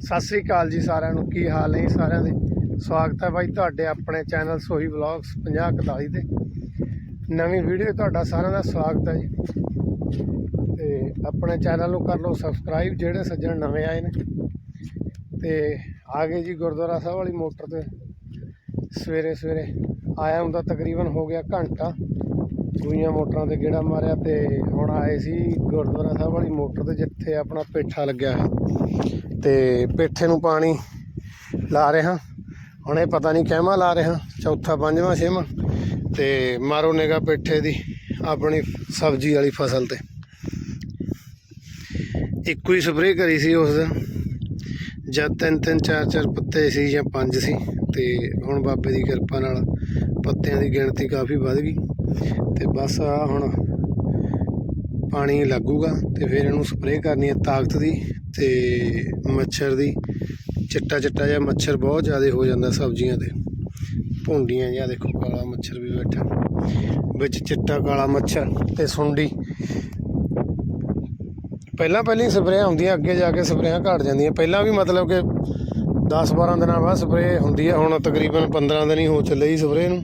ਸਤਿ ਸ੍ਰੀ ਅਕਾਲ ਜੀ ਸਾਰਿਆਂ ਨੂੰ, ਕੀ ਹਾਲ ਹੈ ਜੀ ਸਾਰਿਆਂ ਦੇ? ਸਵਾਗਤ ਹੈ ਬਾਈ ਤੁਹਾਡੇ ਆਪਣੇ ਚੈਨਲ ਸੋਹੀ ਵਲੌਗਸ 5041 ਤੇ। ਨਵੀਂ ਵੀਡੀਓ ਤੁਹਾਡਾ ਸਾਰਿਆਂ ਦਾ ਸਵਾਗਤ ਹੈ ਜੀ। ਤੇ ਆਪਣੇ ਚੈਨਲ ਨੂੰ ਕਰ ਲਓ ਸਬਸਕ੍ਰਾਈਬ, ਜਿਹੜੇ ਸੱਜਣ ਨਵੇਂ ਆਏ ਨੇ। ਤੇ ਆ ਗਏ ਜੀ ਗੁਰਦੁਆਰਾ ਸਾਹਿਬ ਵਾਲੀ ਮੋਟਰ ਤੇ। ਸਵੇਰੇ ਸਵੇਰੇ ਆਇਆ ਹੁੰਦਾ ਤਕਰੀਬਨ ਹੋ ਗਿਆ ਘੰਟਾ। ਦੂਈਆਂ ਮੋਟਰਾਂ ਤੇ ਗੇੜਾ ਮਾਰਿਆ ਤੇ ਹੁਣ ਆਏ ਸੀ ਗੁਰਦੁਆਰਾ ਸਾਹਿਬ ਵਾਲੀ ਮੋਟਰ ਤੇ ਜਿੱਥੇ ਆਪਣਾ ਪੇਠਾ ਲੱਗਿਆ ਹੈ। ਤੇ ਪੇਠੇ ਨੂੰ ਪਾਣੀ ਲਾ ਰਿਹਾ। ਹੁਣ ਇਹ ਪਤਾ ਨਹੀਂ ਕਿਹਮਾ ਲਾ ਰਿਹਾ। ਚੌਥਾ, ਪੰਜਵਾਂ, ਛੇਵਾਂ। ਤੇ ਮਾਰੋ ਨਿਗਾ ਪੇਠੇ ਦੀ ਆਪਣੀ ਸਬਜ਼ੀ ਵਾਲੀ ਫਸਲ ਤੇ। ਇੱਕੋ ਹੀ ਸਪਰੇਅ ਕਰੀ ਸੀ ਉਸ ਦਿਨ। ਜਦ ਤਿੰਨ ਤਿੰਨ, ਚਾਰ ਚਾਰ ਪੱਤੇ ਸੀ ਜਾਂ ਪੰਜ ਸੀ ਤੇ ਹੁਣ ਬਾਬੇ ਦੀ ਕਿਰਪਾ ਨਾਲ ਪੱਤਿਆਂ ਦੀ ਗਿਣਤੀ ਕਾਫੀ ਵੱਧ ਗਈ। ਤੇ ਬਸ ਆ ਹੁਣ ਪਾਣੀ ਲੱਗੂਗਾ ਤੇ ਫਿਰ ਇਹਨੂੰ ਸਪਰੇਅ ਕਰਨੀ ਹੈ ਤਾਕਤ ਦੀ ਤੇ ਮੱਛਰ ਦੀ। ਚਿੱਟਾ ਚਿੱਟਾ ਜਿਹਾ ਮੱਛਰ ਬਹੁਤ ਜ਼ਿਆਦਾ ਹੋ ਜਾਂਦਾ ਸਬਜ਼ੀਆਂ ਤੇ। ਭੁੰਡੀਆਂ ਜਾਂ ਦੇਖੋ ਕਾਲਾ ਮੱਛਰ ਵੀ ਬੈਠਾ। ਵਿੱਚ ਚਿੱਟਾ ਕਾਲਾ ਮੱਛਰ ਤੇ ਸੁੰਡੀ। ਪਹਿਲਾਂ ਪਹਿਲਾਂ ਹੀ ਸਪਰੇਅ ਹੁੰਦੀਆਂ, ਅੱਗੇ ਜਾ ਕੇ ਸਪਰੇਆਂ ਘਟ ਜਾਂਦੀਆਂ। ਪਹਿਲਾਂ ਵੀ ਮਤਲਬ ਕਿ 10-12 ਦਿਨਾਂ ਬਾਅਦ ਸਪਰੇਅ ਹੁੰਦੀ ਆ। ਹੁਣ ਤਕਰੀਬਨ 15 ਦਿਨ ਹੀ ਹੋ ਚੱਲੇ ਜੀ ਸਪਰੇਅ ਨੂੰ।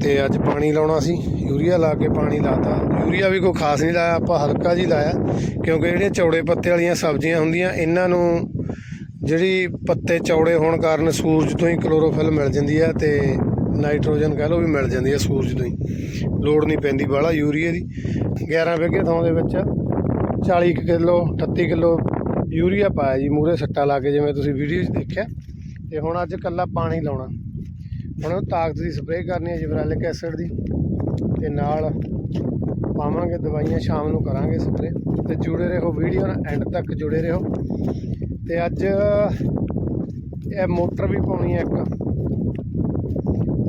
ਤੇ ਅੱਜ ਪਾਣੀ ਲਾਉਣਾ ਸੀ। ਯੂਰੀਆ ਲਾ ਕੇ ਪਾਣੀ ਲਾਤਾ। ਯੂਰੀਆ ਵੀ ਕੋਈ ਖਾਸ ਨਹੀਂ ਲਾਇਆ। ਆਪਾਂ ਹਲਕਾ ਜੀ ਲਾਇਆ। ਕਿਉਂਕਿ ਜਿਹੜੀਆਂ ਚੌੜੇ ਪੱਤੇ ਵਾਲੀਆਂ ਸਬਜ਼ੀਆਂ ਹੁੰਦੀਆਂ, ਇਹਨਾਂ ਨੂੰ ਜਿਹੜੀ ਪੱਤੇ ਚੌੜੇ ਹੋਣ ਕਾਰਨ ਸੂਰਜ ਤੋਂ ਹੀ ਕਲੋਰੋਫਿਲ ਮਿਲ ਜਾਂਦੀ ਆ ਤੇ ਨਾਈਟ੍ਰੋਜਨ ਕਹਿ ਲਓ ਵੀ ਮਿਲ ਜਾਂਦੀ ਆ ਸੂਰਜ ਤੋਂ ਹੀ। ਲੋੜ ਨਹੀਂ ਪੈਂਦੀ ਬਾਹਲਾ ਯੂਰੀਆ ਦੀ। 11 ਵਿਗੇ ਥਾਂ ਦੇ ਵਿੱਚ 40 ਕਿਲੋ 38 ਕਿਲੋ ਯੂਰੀਆ ਪਾਇਆ ਜੀ ਮੂਰੇ ਸੱਟਾ ਲਾ ਕੇ ਜਿਵੇਂ ਤੁਸੀਂ ਵੀਡੀਓ 'ਚ ਦੇਖਿਆ। ਤੇ ਹੁਣ ਅੱਜ ਕੱਲਾ ਪਾਣੀ ਲਾਉਣਾ। ਹੁਣ ਤਾਕਤ ਦੀ ਸਪਰੇਅ ਕਰਨੀ ਹੈ ਜਿਬਰਾਲਿਕ ਐਸਿਡ ਦੀ। ਤੇ ਨਾਲ ਪਾਵਾਂਗੇ ਦਵਾਈਆਂ, ਸ਼ਾਮ ਨੂੰ ਕਰਾਂਗੇ ਸਪਰੇਅ ਤੇ ਜੁੜੇ ਰਹੋ ਵੀਡੀਓ ਨਾਲ ਐਂਡ ਤੱਕ ਜੁੜੇ ਰਹੋ। ਤੇ ਅੱਜ ਇਹ ਮੋਟਰ ਵੀ ਪਾਉਣੀ ਹੈ ਇੱਕ।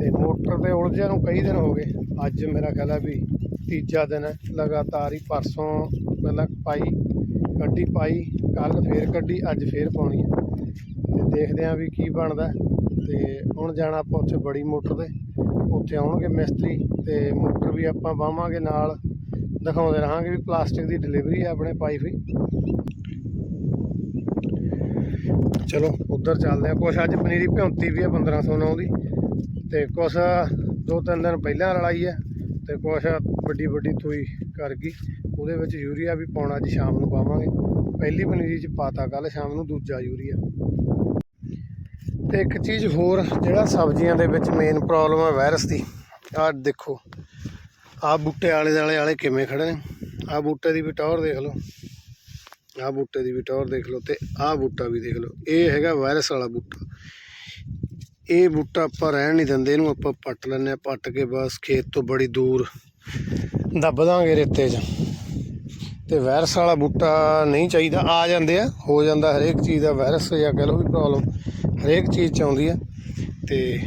ਤੇ ਮੋਟਰ ਦੇ ਉਲਝਿਆਂ ਨੂੰ ਕਈ ਦਿਨ ਹੋ ਗਏ। ਅੱਜ ਮੇਰਾ ਖਿਆਲ ਹੈ ਵੀ ਤੀਜਾ ਦਿਨ ਹੈ। ਲਗਾਤਾਰ ਹੀ ਪਰਸੋਂ ਪਹਿਲਾਂ ਪਾਈ। ਕੱਢੀ ਪਾਈ ਕੱਲ ਫੇਰ ਕੱਢੀ, ਅੱਜ ਫੇਰ ਪਾਉਣੀ ਹੈ। ਤੇ ਦੇਖਦੇ ਆਂ ਵੀ ਕੀ ਬਣਦਾ ਤੇ ਹੁਣ ਜਾਣਾ ਆਪਾਂ ਉੱਥੇ ਬੜੀ ਮੋਟਰ ਤੇ, ਉੱਥੇ ਆਉਣਗੇ ਮਿਸਤਰੀ ਤੇ ਮੋਟਰ ਵੀ ਆਪਾਂ ਵਾਵਾਂਗੇ ਨਾਲ। ਦਿਖਾਉਂਦੇ ਰਹਾਂਗੇ ਵੀ ਪਲਾਸਟਿਕ ਦੀ ਡਿਲੀਵਰੀ ਹੈ ਆਪਣੇ ਪਾਈਪ ਹੋਈ। ਚਲੋ, ਉੱਧਰ ਚੱਲਦੇ ਆ ਕੁਛ ਅੱਜ ਪਨੀਰੀ ਭਿਉਂਤੀ ਵੀ ਹੈ 1509 ਦੀ। ਤੇ ਕੁਛ ਦੋ ਤਿੰਨ ਦਿਨ ਪਹਿਲਾਂ ਰਲਾਈ ਹੈ। ਤੇ ਕੁਛ ਵੱਡੀ ਵੱਡੀ ਥੋਈ ਕਰ ਗਈ। ਉਹਦੇ ਵਿੱਚ ਯੂਰੀਆ ਵੀ ਪਾਉਣਾ ਅੱਜ ਸ਼ਾਮ ਨੂੰ ਪਾਵਾਂਗੇ। ਪਹਿਲੀ ਪਨੀਰੀ ਚ ਪਾਤਾ ਕੱਲ ਸ਼ਾਮ ਨੂੰ ਦੂਜਾ ਯੂਰੀਆ। ਤੇ ਇੱਕ ਚੀਜ਼ ਹੋਰ, ਜਿਹੜਾ ਸਬਜ਼ੀਆਂ ਦੇ ਵਿੱਚ ਮੇਨ ਪ੍ਰੋਬਲਮ ਹੈ ਵਾਇਰਸ ਦੀ, ਆਹ ਦੇਖੋ। ਆਹ ਬੂਟੇ ਆਲੇ ਦੁਆਲੇ ਵਾਲੇ ਕਿਵੇਂ ਖੜੇ ਨੇ? ਆਹ ਬੂਟੇ ਦੀ ਵੀ ਟੌਰ ਦੇਖ ਲਓ। ਆਹ ਬੂਟੇ ਦੀ ਵੀ ਟੌਰ ਦੇਖ ਲਓ ਤੇ ਆਹ ਬੂਟਾ ਵੀ ਦੇਖ ਲਓ। ਇਹ ਹੈਗਾ ਵਾਇਰਸ ਵਾਲਾ ਬੂਟਾ। ਇਹ ਬੂਟਾ ਆਪਾਂ ਰਹਿਣ ਨਹੀਂ ਦਿੰਦੇ, ਇਹਨੂੰ ਆਪਾਂ ਪੱਟ ਲੈਂਦੇ ਆ ਪੱਟ ਕੇ ਬਸ ਖੇਤ ਤੋਂ ਬੜੀ ਦੂਰ ਦੱਬ ਦਾਂਗੇ ਰੇਤੇ 'ਚ। ਤੇ ਵਾਇਰਸ ਵਾਲਾ ਬੂਟਾ ਨਹੀਂ ਚਾਹੀਦਾ, ਆ ਜਾਂਦੇ ਆ, ਹੋ ਜਾਂਦਾ ਹਰੇਕ ਚੀਜ਼ ਦਾ ਵਾਇਰਸ ਜਾਂ ਕਹਿ ਲਓ ਵੀ ਪ੍ਰੋਬਲਮ ਹਰੇਕ ਚੀਜ਼ 'ਚ ਆਉਂਦੀ ਆ। ਤੇ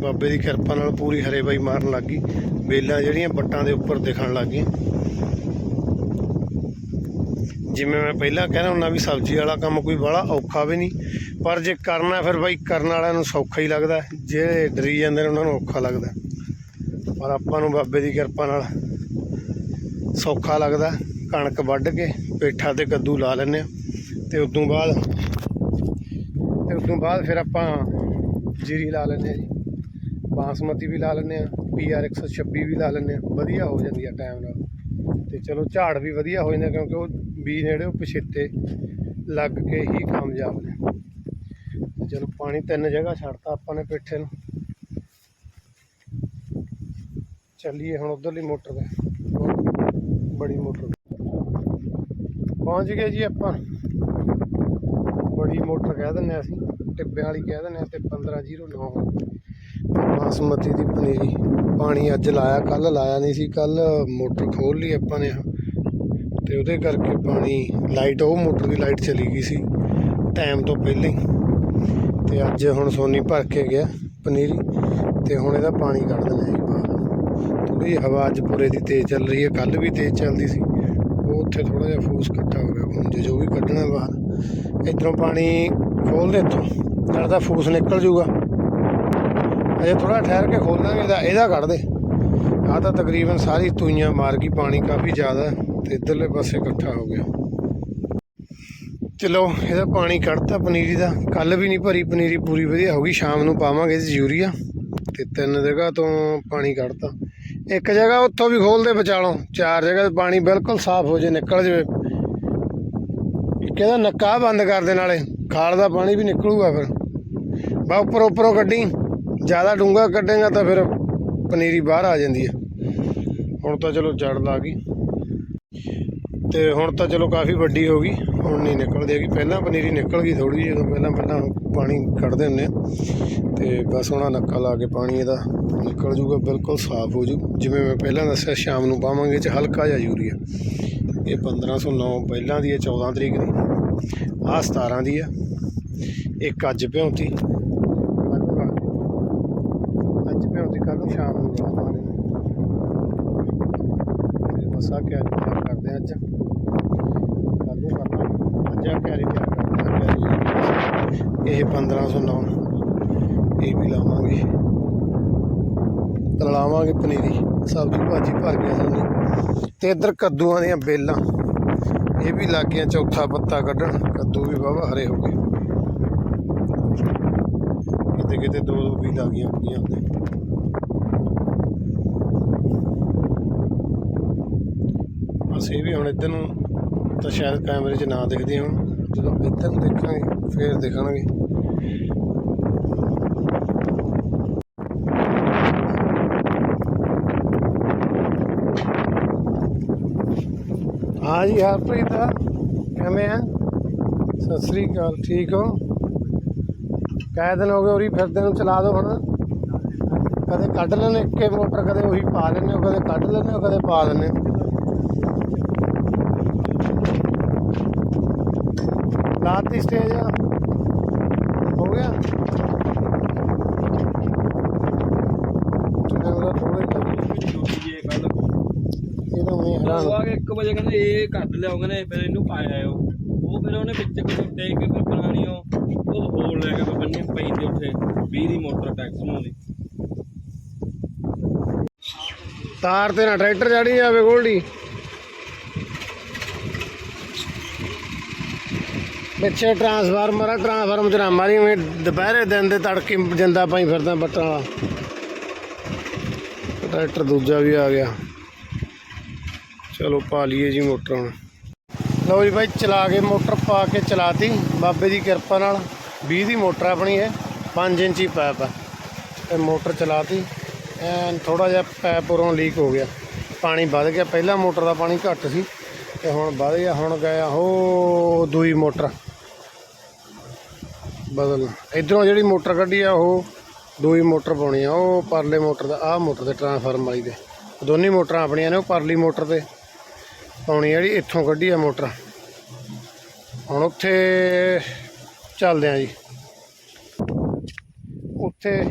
ਬਾਬੇ ਦੀ ਕਿਰਪਾ ਨਾਲ ਪੂਰੀ ਹਰੇ ਬਾਈ ਮਾਰਨ ਲੱਗ ਗਈ, ਵੇਲਾਂ ਜਿਹੜੀਆਂ ਬੱਟਾਂ ਦੇ ਉੱਪਰ ਦਿਖਣ ਲੱਗ ਗਈਆਂ। ਜਿਵੇਂ ਮੈਂ ਪਹਿਲਾਂ ਕਹਿਣਾ ਹੁੰਦਾ ਵੀ ਸਬਜ਼ੀ ਵਾਲਾ ਕੰਮ ਕੋਈ ਬੜਾ ਔਖਾ ਵੀ ਨਹੀਂ, ਪਰ ਜੇ ਕਰਨਾ ਫਿਰ ਬਾਈ ਕਰਨ ਵਾਲਿਆਂ ਨੂੰ ਸੌਖਾ ਹੀ ਲੱਗਦਾ ਜਿਹੜੇ ਡਰੀ ਜਾਂਦੇ ਨੇ ਉਹਨਾਂ ਨੂੰ ਔਖਾ ਲੱਗਦਾ। ਪਰ ਆਪਾਂ ਨੂੰ ਬਾਬੇ ਦੀ ਕਿਰਪਾ ਨਾਲ ਸੌਖਾ ਲੱਗਦਾ। ਕਣਕ ਵੱਢ ਕੇ ਪੇਠਾ ਤੇ ਕੱਦੂ ਲਾ ਲੈਂਦੇ ਆ ਤੇ ਉਦੋਂ ਬਾਅਦ ਤੇ ਉਦੋਂ ਬਾਅਦ ਫਿਰ ਆਪਾਂ ਜੀਰੀ ਲਾ ਲੈਂਦੇ ਆ ਜੀ। ਬਾਸਮਤੀ ਵੀ ਲਾ ਲੈਂਦੇ ਆ ਪੀਆਰ 126 ਵੀ ਲਾ ਲੈਂਦੇ ਆ ਵਧੀਆ ਹੋ ਜਾਂਦੀ ਆ ਟਾਈਮ ਨਾਲ। ਤੇ ਚਲੋ ਝਾੜ ਵੀ ਵਧੀਆ ਹੋ ਜਾਂਦਾ ਕਿਉਂਕਿ ਉਹ ਬੀਜ ਜਿਹੜੇ ਉਹ ਪਛੇਤੇ ਲੱਗ ਕੇ ਹੀ ਕਾਮਯਾਬ ਨੇ। ਚਲੋ ਪਾਣੀ ਤਿੰਨ ਜਗ੍ਹਾ ਛੱਡਤਾ ਆਪਾਂ ਨੇ ਪੇਠੇ ਨੂੰ। ਚੱਲੀਏ ਹੁਣ ਉਧਰਲੀ ਮੋਟਰ ਤੇ। ਬੜੀ ਮੋਟਰ ਪਹੁੰਚ ਗਏ ਜੀ ਆਪਾਂ ਬੜੀ ਮੋਟਰ ਕਹਿ ਦਿੰਦੇ ਹਾਂ ਅਸੀਂ, ਟਿੱਬਿਆਂ ਵਾਲੀ ਕਹਿ ਦਿੰਦੇ ਹਾਂ ਤੇ 1509 ਬਾਸਮਤੀ ਦੀ ਪਨੀਰੀ, ਪਾਣੀ ਅੱਜ ਲਾਇਆ ਕੱਲ ਲਾਇਆ ਨਹੀਂ ਸੀ ਕੱਲ ਮੋਟਰ ਖੋਲ ਲਈ ਆਪਾਂ ਨੇ। ਤੇ ਉਹਦੇ ਕਰਕੇ ਪਾਣੀ, ਲਾਈਟ, ਉਹ ਮੋਟਰ ਦੀ ਲਾਈਟ ਚਲੀ ਗਈ ਸੀ, ਟਾਈਮ ਤੋਂ ਪਹਿਲਾਂ ਹੀ। ਤੇ ਅੱਜ ਹੁਣ ਸੋਨੀ ਭਰ ਕੇ ਗਿਆ ਪਨੀਰੀ, ਤੇ ਹੁਣ ਇਹਦਾ ਪਾਣੀ ਕੱਢ ਦਿੰਦੇ ਜੀ ਬਾਹਰ ਥੋੜੀ ਹਵਾ ਅੱਜ ਪੂਰੇ ਦੀ ਤੇਜ਼ ਚੱਲ ਰਹੀ ਹੈ ਕੱਲ ਵੀ ਤੇਜ਼ ਚੱਲਦੀ ਸੀ। ਉੱਥੇ ਥੋੜਾ ਜਿਹਾ ਫੂਸ ਇਕੱਠਾ ਹੋ ਗਿਆ ਹੁਣ ਜੇ ਜੋ ਵੀ ਕੱਢਣਾ ਬਾਹਰ ਇਧਰੋਂ ਪਾਣੀ ਖੋਲ ਦੇ ਇੱਥੋਂ ਤਾਂ ਫੂਸ ਨਿਕਲ ਜੂਗਾ ਅਜੇ ਥੋੜਾ ਠਹਿਰ ਕੇ ਖੋਲਾਂਗੇ, ਇਹਦਾ ਇਹਦਾ ਕੱਢ ਦੇ। ਆ ਤਾਂ ਤਕਰੀਬਨ ਸਾਰੀ ਤੂਈਆਂ ਮਾਰ ਗਈ, ਪਾਣੀ ਕਾਫੀ ਜ਼ਿਆਦਾ ਹੈ ਤੇ ਇਧਰਲੇ ਪਾਸੇ ਇਕੱਠਾ ਹੋ ਗਿਆ। ਚਲੋ, ਇਹਦਾ ਪਾਣੀ ਕੱਢਤਾ ਪਨੀਰੀ ਦਾ। ਕੱਲ ਵੀ ਨਹੀਂ ਭਰੀ ਪਨੀਰੀ, ਪੂਰੀ ਵਧੀਆ ਹੋ ਗਈ। ਸ਼ਾਮ ਨੂੰ ਪਾਵਾਂਗੇ ਇਹ ਯੂਰੀਆ ਤੇ ਤਿੰਨ ਜਗ੍ਹਾ ਤੋਂ ਪਾਣੀ ਕੱਢਤਾ। ਇੱਕ ਜਗ੍ਹਾ ਉੱਥੋਂ ਵੀ ਖੋਲਦੇ ਵਿਚਾਲੋਂ, ਚਾਰ ਜਗ੍ਹਾ ਤੇ ਪਾਣੀ ਬਿਲਕੁਲ ਸਾਫ਼ ਹੋ ਜੇ, ਨਿਕਲ ਜਾਵੇ। ਕਿਹਦਾ ਨੱਕਾ ਬੰਦ ਕਰ ਦੇ ਨਾਲੇ ਖਾਲ ਦਾ ਪਾਣੀ ਵੀ ਨਿਕਲੂਗਾ ਫਿਰ। ਬਾ ਉੱਪਰ ਉੱਪਰੋਂ ਕੱਢੀ, ਜ਼ਿਆਦਾ ਡੂੰਘਾ ਕੱਢੇਗਾ ਤਾਂ ਫਿਰ ਪਨੀਰੀ ਬਾਹਰ ਆ ਜਾਂਦੀ ਹੈ। ਹੁਣ ਤਾਂ ਚਲੋ ਜੜ ਲਾ ਗਈ। ਤੇ ਹੁਣ ਤਾਂ ਚਲੋ ਕਾਫੀ ਵੱਡੀ ਹੋ ਗਈ। ਹੁਣ ਨਹੀਂ ਨਿਕਲਦੀ ਹੈਗੀ। ਪਹਿਲਾਂ ਪਨੀਰੀ ਨਿਕਲ ਗਈ ਥੋੜੀ ਜਿਹੀ ਪਹਿਲਾਂ ਪਹਿਲਾਂ ਪਾਣੀ ਕੱਢਦੇ ਹੁੰਦੇ ਆ ਤੇ ਬਸ ਹੁਣ ਨੱਕਾ ਲਾ ਕੇ ਪਾਣੀ ਇਹਦਾ ਨਿਕਲ ਜੂਗਾ, ਬਿਲਕੁਲ ਸਾਫ਼ ਹੋ ਜੂ। ਜਿਵੇਂ ਮੈਂ ਪਹਿਲਾਂ ਦੱਸਿਆ, ਸ਼ਾਮ ਨੂੰ ਪਾਵਾਂਗੇ ਚ ਹਲਕਾ ਜਿਹਾ ਯੂਰੀਆ। ਇਹ 1509 ਪਹਿਲਾਂ ਦੀ ਹੈ 14 ਤਰੀਕ ਦੀ। ਆਹ 17 ਦੀ ਆ। ਇੱਕ ਅੱਜ ਭਿਉਂਤੀ। ਅੱਜ ਭਿਉਂਤੀ ਕੱਲ ਨੂੰ ਸ਼ਾਮ ਨੂੰ। ਲਾਵਾਂਗੇ ਤੇ ਬਸ ਆ ਕਿਆਰੀ ਤਿਆਰ ਕਰਦੇ ਹਾਂ ਅੱਜ। ਕੱਲ ਨੂੰ ਕਰਨਾ। ਅੱਜ ਆ ਕਿਆਰੀ ਤਿਆਰ ਕਰਦੇ ਇਹ 1509 ਇਹ ਵੀ ਲਾਵਾਂਗੇ। ਲਾਵਾਂਗੇ ਪਨੀਰੀ। ਸਬਜ਼ੀ ਭਾਜੀ ਭਰ ਗਿਆ ਸਾਨੂੰ ਤੇ ਇੱਧਰ ਕੱਦੂਆਂ ਦੀਆਂ ਬੇਲਾਂ। ਇਹ ਵੀ ਲੱਗ ਗਈਆਂ ਚੌਥਾ ਪੱਤਾ ਕੱਢਣ। ਕੱਦੂ ਵੀ ਵਾਹਵਾ ਹਰੇ ਹੋ ਗਏ। ਕਿਤੇ ਕਿਤੇ ਦੋ ਦੋ ਵੀ ਲੱਗ ਹੁੰਦੀਆਂ ਹੁੰਦੇ ਬਸ ਇਹ ਵੀ ਹੁਣ ਇੱਧਰ ਨੂੰ ਤਾਂ ਸ਼ਾਇਦ ਕੈਮਰੇ 'ਚ ਨਾ ਦਿਖਦੇ ਹੁਣ। ਜਦੋਂ ਇੱਧਰ ਨੂੰ ਦੇਖਾਂਗੇ, ਫੇਰ ਦਿਖਣਗੇ ਹਾਂ ਜੀ, ਹਰਪ੍ਰੀਤ, ਕਿਵੇਂ ਆ? ਸਤਿ ਸ੍ਰੀ ਅਕਾਲ, ਠੀਕ ਹੋ? ਕਾਹ ਦਿਨ ਹੋ ਗਏ ਉਰੀ ਫਿਰਦੇ ਨੂੰ ਚਲਾ ਦੋ ਹੁਣ। ਕਦੇ ਕੱਢ ਲੈਣੇ ਇੱਕੇ ਮੋਟਰ, ਕਦੇ ਉਹੀ ਪਾ ਲੈਣੇ ਹੋ, ਕਦੇ ਕੱਢ ਲੈਣੇ ਹੋ, ਕਦੇ ਪਾ ਲੈਣੇ ਲਾਤੀ ਸਟੇਜ ਹੋ ਗਿਆ? ਚਲੋ ਥੋੜੇ ਇਹ ਕੱਲ ਇਹ ਤਾਂ ਮੈਂ ਹੈਰਾਨ ਆ ਕੇ 1 ਵਜੇ ਕਹਿੰਦੇ ਇਹ ਕੱਢ ਲਿਆਓ ਕਹਿੰਦੇ ਫਿਰ ਇਹਨੂੰ ਪਾਇਆ ਆਇਓ ਉਹ। ਫਿਰ ਉਹਨੇ ਵਿੱਚ ਕੁਝ ਉੱਤੇ ਕੇ ਫਿਰ ਬਣਾਣੀ ਉਹ ਉਹ ਹੋਲ ਲੈ ਕੇ ਬੰਨੀ ਪਈ ਤੇ ਉੱਥੇ 20 ਦੀ ਮੋਟਰ ਟੈਕਸ ਨੂੰ ਦੀ ਤਾਰ ਤੇ ਨਾ ਟਰੈਕਟਰ ਚੜੀ ਜਾਵੇ ਗੋਲਡੀ। ਪਿੱਛੇ ਟਰਾਂਸਫਾਰਮਰ ਆ ਟਰਾਂਸਫਾਰਮ ਚ ਨਾ ਮਾਰੀ ਮੈਂ ਦੁਪਹਿਰੇ ਦਿਨ ਦੇ ਤੜਕੇ ਜਿੰਦਾ ਪਾਈ ਫਿਰਦਾ ਬੱਟਾਂ ਵਾਲਾ। ਟਰੈਕਟਰ ਦੂਜਾ ਵੀ ਆ ਗਿਆ। ਚਲੋ ਪਾ ਲਈਏ ਜੀ ਮੋਟਰ ਹੁਣ। ਲਓ ਜੀ ਬਾਈ, ਚਲਾ ਕੇ ਮੋਟਰ ਪਾ ਕੇ ਚਲਾਤੀ। ਬਾਬੇ ਦੀ ਕਿਰਪਾ ਨਾਲ 20 ਦੀ ਮੋਟਰ ਆਪਣੀ ਇਹ 5 ਇੰਚੀ ਪਾਈਪ ਆ। ਤੇ ਮੋਟਰ ਚਲਾਤੀ। ਐਨ ਥੋੜਾ ਜਿਹਾ ਪੈਪ ਉਰੋਂ ਲੀਕ ਹੋ ਗਿਆ। ਪਾਣੀ ਵੱਧ ਗਿਆ। ਪਹਿਲਾਂ ਮੋਟਰ ਦਾ ਪਾਣੀ ਘੱਟ ਸੀ। ਤੇ ਹੁਣ ਵੱਧ ਗਿਆ। ਹੁਣ ਗਿਆ ਹੋ ਦੂਈ ਮੋਟਰ। ਬਦਲ। ਇਧਰੋਂ ਜਿਹੜੀ ਮੋਟਰ ਕੱਢੀ ਆ, ਉਹ ਦੂਈ ਮੋਟਰ ਪਾਉਣੀ ਆ। ਉਹ ਪਰਲੇ ਮੋਟਰ ਦਾ, ਆਹ ਮੋਟਰ ਤੇ ਟਰਾਂਸਫਾਰਮ ਵਾਲੀ ਦੇ। ਦੋਨੇ ਮੋਟਰਾਂ ਆਪਣੀਆਂ ਨੇ, ਉਹ ਪਰਲੀ ਮੋਟਰ ਤੇ ਪਾਉਣੀ ਆ ਜਿਹੜੀ, ਇੱਥੋਂ ਕੱਢੀ ਆ ਮੋਟਰ। ਹੁਣ ਉੱਥੇ ਚੱਲਦੇ ਆ ਜੀ। ਉੱਥੇ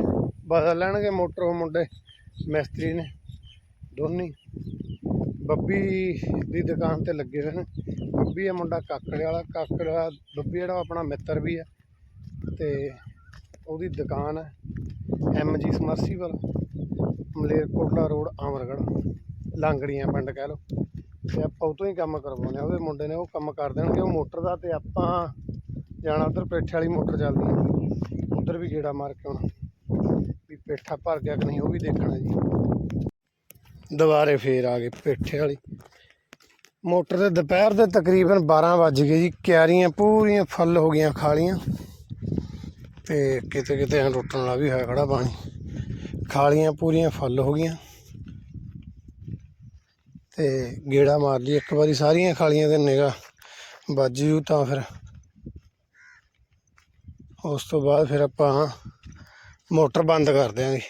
ਬਦਲ ਲੈਣਗੇ ਮੋਟਰ ਉਹ ਮੁੰਡੇ, ਮਿਸਤਰੀ ਨੇ, ਦੋਨੇ। ਬੱਬੀ ਦੀ ਦੁਕਾਨ ਤੇ ਲੱਗੇ ਹੋਏ ਨੇ। ਬੱਬੀ ਹੈ ਮੁੰਡਾ ਕਾਕੜੇ ਵਾਲਾ। ਕਾਕੜ ਵਾਲਾ, ਬੱਬੀ ਜਿਹੜਾ ਉਹ ਆਪਣਾ ਮਿੱਤਰ ਵੀ ਆ। ਤੇ ਉਹਦੀ ਦੁਕਾਨ ਹੈ M G submersible Malerkotla road Amargarh Langrian ਪਿੰਡ ਕਹਿ ਲਓ। ਤੇ ਆਪਾਂ ਉਹ ਤੋਂ ਹੀ ਕੰਮ ਕਰਵਾਉਂਦੇ ਆ ਉਹਦੇ ਮੁੰਡੇ ਨੇ ਉਹ ਕੰਮ ਕਰ ਦੇਣਗੇ। ਉਹ ਮੋਟਰ ਦਾ ਤੇ ਆਪਾਂ ਜਾਣਾ ਉਧਰ, ਪੇਠੇ ਵਾਲੀ ਮੋਟਰ ਚੱਲਦੀ ਹੈ। ਉਧਰ ਵੀ ਗੇੜਾ ਮਾਰ ਕੇ ਆਉਣਾ। ਵੀ ਪੇਠਾ ਭਰ ਗਿਆ ਕਿ ਨਹੀਂ, ਉਹ ਵੀ ਦੇਖਣਾ ਜੀ। ਦੁਬਾਰੇ ਫੇਰ ਆ ਗਏ ਪੇਠੇ ਵਾਲੀ। ਮੋਟਰ ਦੇ ਦੁਪਹਿਰ ਦੇ ਤਕਰੀਬਨ 12 ਵੱਜ ਗਏ ਜੀ। ਕਿਆਰੀਆਂ ਪੂਰੀਆਂ ਫੁੱਲ ਹੋ ਗਈਆਂ, ਖਾਲੀਆਂ। ਤੇ ਕਿਤੇ ਕਿਤੇ ਐਂ ਟੁੱਟਣ ਵਾਲਾ ਵੀ ਹੋਇਆ ਖੜਾ ਪਾਣੀ। ਖਾਲੀਆਂ ਪੂਰੀਆਂ ਫੁੱਲ ਹੋ ਗਈਆਂ। ਤੇ ਗੇੜਾ ਮਾਰ ਲਈ, ਇੱਕ ਵਾਰੀ ਸਾਰੀਆਂ ਖਾਲੀਆਂ ਤੇ ਨਿਗਾ ਵੱਜ ਜੂ ਤਾਂ ਫਿਰ। ਉਸ ਤੋਂ ਬਾਅਦ ਫਿਰ ਆਪਾਂ ਮੋਟਰ ਬੰਦ ਕਰ ਦਿਆਂਗੇ।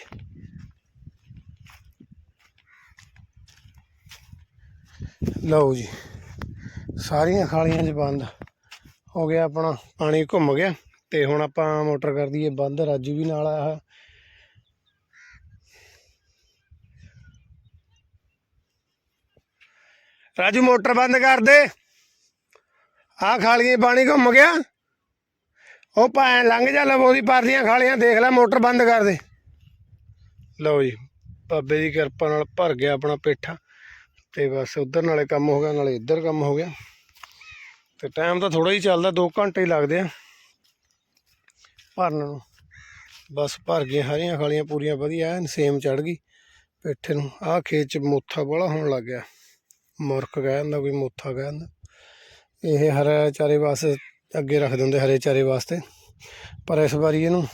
ਲਓ ਜੀ, ਸਾਰੀਆਂ ਖਾਲੀਆਂ 'ਚ ਬੰਦ ਹੋ ਗਿਆ ਆਪਣਾ, ਪਾਣੀ ਘੁੰਮ ਗਿਆ। ਤੇ ਹੁਣ ਆਪਾਂ ਮੋਟਰ ਕਰ ਦਈਏ ਬੰਦ, ਰਾਜੂ ਵੀ ਨਾਲ ਆਇਆ ਰਾਜੂ ਮੋਟਰ ਬੰਦ ਕਰ ਦੇ। ਆ ਖਾਲੀਆਂ 'ਚ ਪਾਣੀ ਘੁੰਮ ਗਿਆ। ਉਹ ਭਾਂ ਲੰਘ ਜਾ, ਲਵੋ ਪਰਦੀਆਂ ਖਾਲੀਆਂ, ਦੇਖ ਲੈ ਮੋਟਰ ਬੰਦ ਕਰ ਦੇ। ਲਓ ਜੀ, ਬਾਬੇ ਦੀ ਕਿਰਪਾ ਨਾਲ ਭਰ ਗਿਆ ਆਪਣਾ ਪੇਠਾ। ਤੇ ਬਸ ਉਧਰ ਨਾਲੇ ਕੰਮ ਹੋ ਗਿਆ, ਨਾਲੇ ਇੱਧਰ ਕੰਮ ਹੋ ਗਿਆ। ਤੇ ਟਾਈਮ ਤਾਂ ਥੋੜਾ ਹੀ ਚੱਲਦਾ 2 ਘੰਟੇ ਹੀ ਲੱਗਦੇ ਆ। ਭਰਨ ਨੂੰ। ਬਸ ਭਰ ਗਈਆਂ, ਹਰੀਆਂ ਖਾਲੀਆਂ ਪੂਰੀਆਂ ਵਧੀਆ, ਐਨ ਸੇਮ ਚੜ ਗਈ। ਪੇਠੇ ਨੂੰ, ਆਹ ਖੇਤ ਚ ਮੋਥਾ ਬੜਾ ਹੋਣ ਲੱਗ ਗਿਆ। ਮੁਰਕ ਕਹਿ ਜਾਂਦਾ ਕੋਈ ਮੋਥਾ ਕਹਿ ਜਾਂਦਾ ਇਹ ਹਰੇ ਚਾਰੇ ਵਾਸਤੇ ਅੱਗੇ ਰੱਖ ਦਿੰਦੇ ਹਰੇ ਚਾਰੇ ਵਾਸਤੇ। ਪਰ ਇਸ ਵਾਰੀ ਇਹਨੂੰ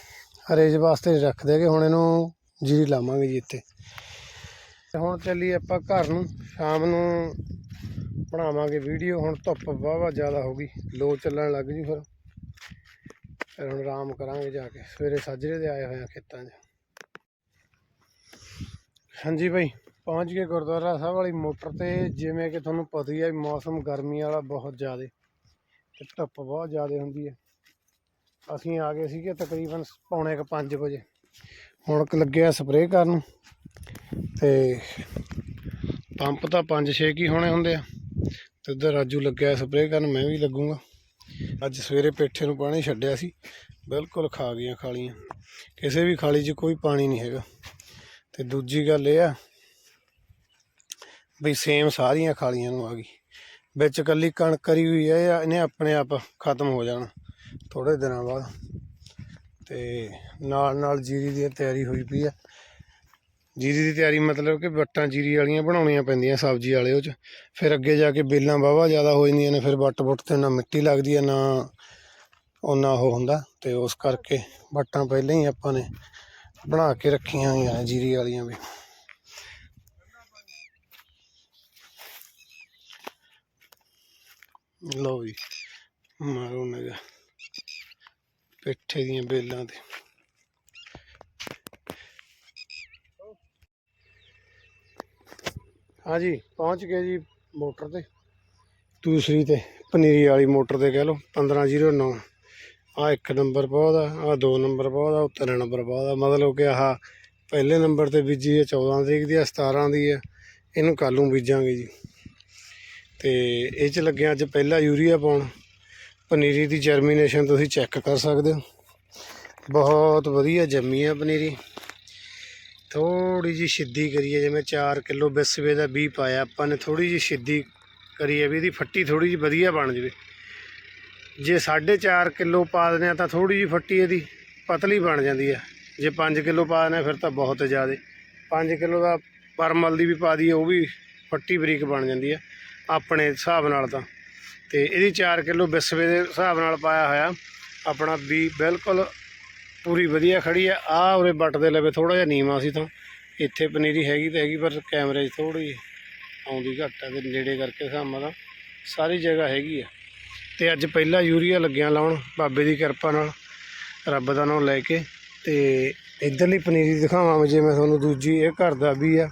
ਹਰੇ ਜਿਹੇ ਵਾਸਤੇ ਨਹੀਂ ਰੱਖਦੇ ਕਿ ਹੁਣ ਇਹਨੂੰ ਜੀਰੀ ਲਾਵਾਂਗੇ ਜੀ ਇੱਥੇ। ਹੁਣ ਚੱਲੀ ਆਪਾਂ ਘਰ ਨੂੰ, ਸ਼ਾਮ ਨੂੰ ਬਣਾਵਾਂਗੇ ਵੀਡੀਓ। ਹੁਣ ਧੁੱਪ ਵਾਹਵਾ ਜ਼ਿਆਦਾ ਹੋ ਗਈ ਲੋ ਚੱਲਣ ਲੱਗ ਜੀ ਫਿਰ। ਫਿਰ ਹੁਣ ਆਰਾਮ ਕਰਾਂਗੇ ਜਾ ਕੇ। ਸਵੇਰੇ ਸਾਜਰੇ ਦੇ ਆਏ ਹੋਏ ਆ ਖੇਤਾਂ 'ਚ। ਹਾਂਜੀ ਭਾਈ ਪਹੁੰਚ ਗਏ ਗੁਰਦੁਆਰਾ ਸਾਹਿਬ ਵਾਲੀ ਮੋਟਰ ਤੇ। ਜਿਵੇਂ ਕਿ ਤੁਹਾਨੂੰ ਪਤਾ ਹੀ ਹੈ ਮੌਸਮ ਗਰਮੀ ਵਾਲਾ ਬਹੁਤ ਜ਼ਿਆਦਾ ਤੇ ਧੁੱਪ ਬਹੁਤ ਜ਼ਿਆਦਾ ਹੁੰਦੀ ਹੈ ਅਸੀਂ ਆ ਗਏ ਸੀਗੇ ਤਕਰੀਬਨ ਪੌਣੇ ਕੁ 5 ਵਜੇ। ਹੁਣ ਕ ਲੱਗਿਆ ਸਪਰੇਅ ਕਰਨ ਤੇ ਪੰਪ ਤਾਂ 5-6 ਕੀ ਹੋਣੇ ਹੁੰਦੇ ਆ। ਤੇ ਉਧਰ ਰਾਜੂ ਲੱਗਿਆ ਸਪਰੇਅ ਕਰਨ, ਮੈਂ ਵੀ ਲੱਗੂਗਾ। ਅੱਜ ਸਵੇਰੇ ਪੇਠੇ ਨੂੰ ਪਾਣੀ ਛੱਡਿਆ ਸੀ, ਬਿਲਕੁਲ ਖਾ ਗਈਆਂ ਖਾਲੀਆਂ। ਕਿਸੇ ਵੀ ਖਾਲੀ 'ਚ ਕੋਈ ਪਾਣੀ ਨਹੀਂ ਹੈਗਾ। ਤੇ ਦੂਜੀ ਗੱਲ ਇਹ ਆ ਵੀ ਸੇਮ ਸਾਰੀਆਂ ਖਾਲੀਆਂ ਨੂੰ ਆ ਗਈ। ਵਿੱਚ ਕੱਲੀ ਕਣਕ ਕਰੀ ਹੋਈ ਹੈ ਇਹ- ਇਹਨੇ ਆਪਣੇ ਆਪ ਖਤਮ ਹੋ ਜਾਣਾ ਥੋੜੇ ਦਿਨਾਂ ਬਾਅਦ। ਤੇ ਨਾਲ ਨਾਲ ਜੀਰੀ ਦੀ ਤਿਆਰੀ ਹੋਈ ਪਈ ਆ। ਜੀਰੀ ਦੀ ਤਿਆਰੀ ਮਤਲਬ ਕਿ ਵੱਟਾਂ ਜੀਰੀ ਵਾਲੀਆਂ ਬਣਾਉਣੀਆਂ ਪੈਂਦੀਆਂ ਸਬਜ਼ੀ ਵਾਲੇ ਉਹ ਚ। ਫਿਰ ਅੱਗੇ ਜਾ ਕੇ ਬੇਲਾਂ ਵਾਹਵਾ ਜ਼ਿਆਦਾ ਹੋ ਜਾਂਦੀਆਂ ਨੇ, ਫਿਰ ਵੱਟ ਵੁੱਟ ਤੇ ਨਾ ਮਿੱਟੀ ਲੱਗਦੀ ਹੈ ਨਾ ਉਹਨਾਂ ਉਹ ਹੁੰਦਾ ਤੇ ਉਸ ਕਰਕੇ ਵੱਟਾਂ ਪਹਿਲਾਂ ਹੀ ਆਪਾਂ ਨੇ ਬਣਾ ਕੇ ਰੱਖੀਆਂ ਹੋਈਆਂ ਨੇ ਜੀਰੀ ਵਾਲੀਆਂ ਵੀ। ਲਓ ਜੀ, ਮਾਰੋ ਨਗਾ ਪੇਠੇ ਦੀਆਂ ਬੇਲਾਂ ਤੇ। ਹਾਂਜੀ, ਪਹੁੰਚ ਗਏ ਜੀ ਮੋਟਰ ਤੇ। ਦੂਸਰੀ ਤੇ, ਪਨੀਰੀ ਵਾਲੀ ਮੋਟਰ ਤੇ ਕਹਿ ਲਓ 1509 ਆ ਇੱਕ ਨੰਬਰ ਪੌਦਾ ਆ ਦੋ ਨੰਬਰ ਪੌਦਾ ਉਹ ਤਿੰਨ ਨੰਬਰ ਪੌਦਾ ਮਤਲਬ ਕਿ ਆਹ ਪਹਿਲੇ ਨੰਬਰ ਤੇ ਬੀਜੀ ਹੈ 14 ਤਰੀਕ ਦੀ ਆ 17 ਦੀ ਹੈ ਇਹਨੂੰ ਕੱਲ੍ਹ ਨੂੰ ਬੀਜਾਂਗੇ ਜੀ। ਤੇ ਇਹ ਚ ਲੱਗਿਆ ਅੱਜ ਪਹਿਲਾ ਯੂਰੀਆ ਪਾਉਣ। ਪਨੀਰੀ ਦੀ ਜਰਮੀਨੇਸ਼ਨ ਤੁਸੀਂ ਚੈੱਕ ਕਰ ਸਕਦੇ ਹੋ। ਬਹੁਤ ਵਧੀਆ ਜੰਮੀ ਆ ਪਨੀਰੀ। ਥੋੜੀ ਜੀ ਸਿੱਧੀ ਕਰੀਏ, ਜਿਵੇਂ 4 ਕਿਲੋ ਬਿਸਵੇ ਦਾ ਬੀ ਪਾਇਆ, ਆਪਾਂ ਨੇ ਥੋੜੀ ਜੀ ਸਿੱਧੀ ਕਰੀਏ ਵੀ ਇਹਦੀ ਫੱਟੀ ਥੋੜੀ ਜੀ ਵਧੀਆ ਬਣ ਜਵੇ। ਜੇ 4.5 ਕਿਲੋ ਪਾ ਦਿੰਦੇ ਆ ਤਾਂ ਥੋੜੀ ਜੀ ਫੱਟੀ ਇਹਦੀ ਪਤਲੀ ਬਣ ਜਾਂਦੀ ਆ। ਜੇ 5 ਕਿਲੋ ਪਾ ਦਿੰਦੇ ਆ ਫਿਰ ਤਾਂ ਬਹੁਤ ਜ਼ਿਆਦਾ। 5 ਕਿਲੋ ਦਾ ਪਰਮਲ ਦੀ ਵੀ ਪਾ ਦਈਏ, ਉਹ ਵੀ ਫੱਟੀ ਬਰੀਕ ਬਣ ਜਾਂਦੀ ਆ, ਆਪਣੇ ਹਿਸਾਬ ਨਾਲ ਤਾਂ। ਤੇ ਇਹਦੀ 4 ਕਿਲੋ ਬਿਸਵੇ ਦੇ ਹਿਸਾਬ ਨਾਲ ਪਾਇਆ ਹੋਇਆ, ਆਪਣਾ ਬੀ ਬਿਲਕੁਲ ਪੂਰੀ ਵਧੀਆ ਖੜੀ ਆ। ਆ ਉਰੇ ਬੱਟ ਦੇ ਲਵੇ ਥੋੜਾ ਜਿਹਾ ਨੀਵਾਂ ਸੀ ਤਾਂ। ਇੱਥੇ ਪਨੀਰੀ ਹੈਗੀ ਤਾਂ ਹੈਗੀ, ਪਰ ਕੈਮਰੇ 'ਚ ਥੋੜੀ ਆਉਂਦੀ ਘੱਟ ਆ ਤੇ ਨੇੜੇ ਕਰਕੇ ਹਿਸਾਬ ਦਾ ਸਾਰੀ ਜਗ੍ਹਾ ਹੈਗੀ ਆ। ਤੇ ਅੱਜ ਪਹਿਲਾ ਯੂਰੀਆ ਲੱਗਿਆ ਲਾਉਣ, ਬਾਬੇ ਦੀ ਕਿਰਪਾ ਨਾਲ, ਰੱਬ ਦਾ ਨਾਮ ਲੈ ਕੇ। ਤੇ ਇਧਰਲੀ ਪਨੀਰੀ ਦਿਖਾਵਾਂ ਜੇ ਮੈਂ ਤੁਹਾਨੂੰ, ਦੂਜੀ ਇਹ ਘਰ ਦਾ ਵੀ ਆ।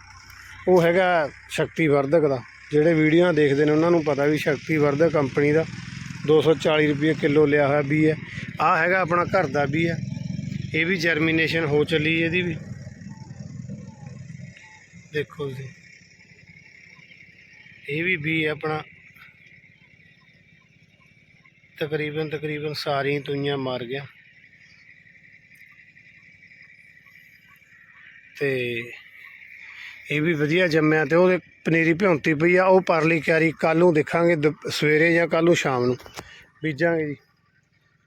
ਉਹ ਹੈਗਾ ਸ਼ਕਤੀ ਵਰਧਕ ਦਾ। ਜਿਹੜੇ ਵੀਡੀਓ ਦੇਖਦੇ ਨੇ, ਉਹਨਾਂ ਨੂੰ ਪਤਾ ਵੀ ਸ਼ਕਤੀ ਵਰਧਕ ਕੰਪਨੀ ਦਾ 240 ਰੁਪਏ ਕਿਲੋ ਲਿਆ ਹੋਇਆ ਵੀ ਹੈ। ਆ ਹੈਗਾ ਆਪਣਾ ਘਰ ਦਾ ਵੀ ਹੈ। ਇਹ ਵੀ ਜਰਮੀਨੇਸ਼ਨ ਹੋ ਚੱਲੀ ਇਹਦੀ ਵੀ। ਦੇਖੋ ਜੀ ਇਹ ਵੀ ਵੀ ਆਪਣਾ ਤਕਰੀਬਨ ਤਕਰੀਬਨ ਸਾਰੀਆਂ ਤੁਈਆਂ ਮਾਰ ਗਿਆ। ਤੇ ਇਹ ਵੀ ਵਧੀਆ ਜੰਮਿਆ ਤੇ ਉਹਦੇ ਪਨੀਰੀ ਭਿਉਂਤੀ ਪਈ ਆ, ਉਹ ਪਰਲੀ ਕਿਆਰੀ ਕੱਲ ਨੂੰ ਦੇਖਾਂਗੇ, ਦੁਪ- ਸਵੇਰੇ ਜਾਂ ਕੱਲ ਨੂੰ ਸ਼ਾਮ ਨੂੰ। ਬੀਜਾਂਗੇ ਜੀ।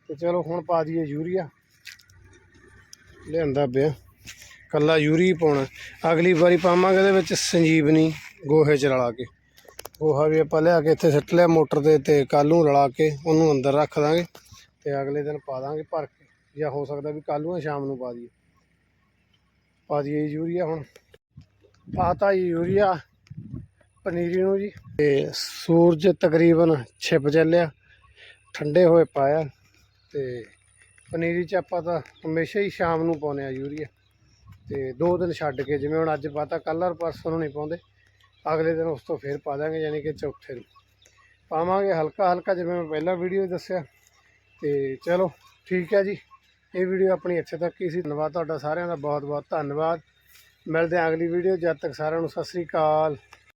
ਤੇ ਚਲੋ ਹੁਣ ਪਾ ਦਈਏ ਯੂਰੀਆ। ਲਿਆਂਦਾ ਪਿਆ। ਕੱਲਾ ਯੂਰੀ ਪਾਉਣਾ। ਅਗਲੀ ਵਾਰੀ ਪਾਵਾਂਗੇ ਇਹਦੇ ਵਿੱਚ ਸੰਜੀਵਨੀ ਗੋਹੇ ਚ ਰਲਾ ਕੇ। ਗੋਹਾ ਵੀ ਆਪਾਂ ਲਿਆ ਕੇ ਇੱਥੇ ਸਿੱਟ ਲਿਆ ਮੋਟਰ ਦੇ ਤੇ ਕੱਲ ਨੂੰ ਰਲਾ ਕੇ ਉਹਨੂੰ ਅੰਦਰ ਰੱਖ ਦਾਂਗੇ ਤੇ ਅਗਲੇ ਦਿਨ ਪਾ ਦਾਂਗੇ ਭਰ ਕੇ। ਜਾਂ ਹੋ ਸਕਦਾ ਵੀ ਕੱਲ ਨੂੰ ਸ਼ਾਮ ਨੂੰ ਪਾ ਦਈਏ। ਪਾ ਦਈਏ ਜੀ ਯੂਰੀਆ ਹੁਣ। ਪਾਤਾ ਜੀ ਯੂਰੀਆ ਪਨੀਰੀ ਨੂੰ ਜੀ। ਤੇ ਸੂਰਜ ਤਕਰੀਬਨ ਛਿਪ ਚੱਲਿਆ। ਠੰਡੇ ਹੋਏ ਪਾਇਆ ਤੇ ਪਨੀਰੀ ਚ ਆਪਾਂ ਤਾਂ ਹਮੇਸ਼ਾ ਹੀ ਸ਼ਾਮ ਨੂੰ ਪਾਉਂਦੇ ਆ ਯੂਰੀਆ। ਤੇ ਦੋ ਦਿਨ ਛੱਡ ਕੇ, ਜਿਵੇਂ ਹੁਣ ਅੱਜ ਪਾਤਾ ਕੱਲ੍ਹ ਔਰ ਪਰਸੋਂ ਨੂੰ ਨਹੀਂ ਪਾਉਂਦੇ, ਅਗਲੇ ਦਿਨ ਉਸ ਤੋਂ ਫਿਰ ਪਾ ਦਾਂਗੇ, ਯਾਨੀ ਕਿ ਚੌਥੇ ਨੂੰ ਪਾਵਾਂਗੇ ਹਲਕਾ ਹਲਕਾ, ਜਿਵੇਂ ਮੈਂ ਪਹਿਲਾਂ ਵੀਡੀਓ ਦੱਸਿਆ। ਤੇ ਚਲੋ, ਠੀਕ ਹੈ ਜੀ। ਇਹ ਵੀਡੀਓ ਆਪਣੀ ਇੱਥੇ ਤੱਕ ਹੀ ਸੀ। ਧੰਨਵਾਦ ਤੁਹਾਡਾ ਸਾਰਿਆਂ ਦਾ ਬਹੁਤ ਬਹੁਤ ਧੰਨਵਾਦ। ਮਿਲਦੇ ਹਾਂ ਅਗਲੀ ਵੀਡੀਓ। ਜਦ ਤੱਕ ਸਾਰਿਆਂ ਨੂੰ ਸਤਿ ਸ੍ਰੀ ਅਕਾਲ।